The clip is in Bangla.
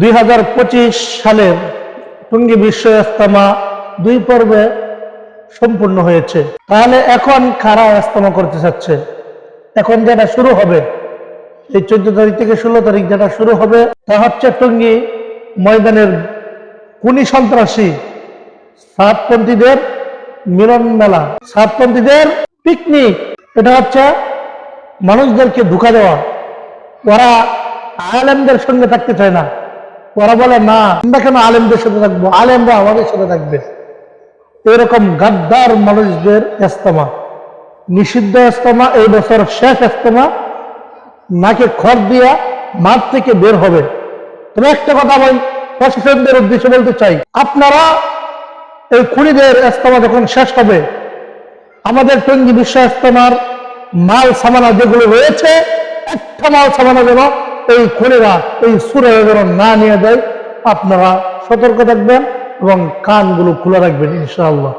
দুই সালের টুঙ্গি বিশ্ব ইস্তেমা দুই পর্বে সম্পূর্ণ হয়েছে। তাহলে এখন কারা ইস্তেমা করতে চাচ্ছে? এখন যেটা শুরু হবে, এই চোদ্দ তারিখ থেকে ষোলো তারিখ যেটা শুরু হবে, তা হচ্ছে টুঙ্গি ময়দানের কুনি সন্ত্রাসী সাতপন্থীদের মিলন মেলা। সাতপন্থীদের পিকনিক, এটা হচ্ছে মানুষদেরকে ধোকা দেওয়া। ওরা আলেমদের সঙ্গে থাকতে চায় না। ওরা বলে, না, আমরা কেন আলেমদের সাথে থাকব? আলেমরা আমাদের সাথে থাকবে। এরকম গাদ্দার মানুষদের এস্তমা নিষিদ্ধ এস্তমা এই বছর শেষ ইস্তেমা, নাকে খড় দিয়া মাঠ থেকে বের হবে। তবে একটা কথা আমি প্রশাসনদের উদ্দেশ্যে বলতে চাই, আপনারা এই খুনিদের এস্তমা যখন শেষ হবে, আমাদের টঙ্গী বিশ্ব এস্তমার মাল সামানা যেগুলো রয়েছে, একটা মাল সামানা যেন এই খুলেরা এই সুরে যেন না নিয়ে যায়। আপনারা সতর্ক থাকবেন এবং কানগুলো খোলা রাখবেন, ইনশাআল্লাহ।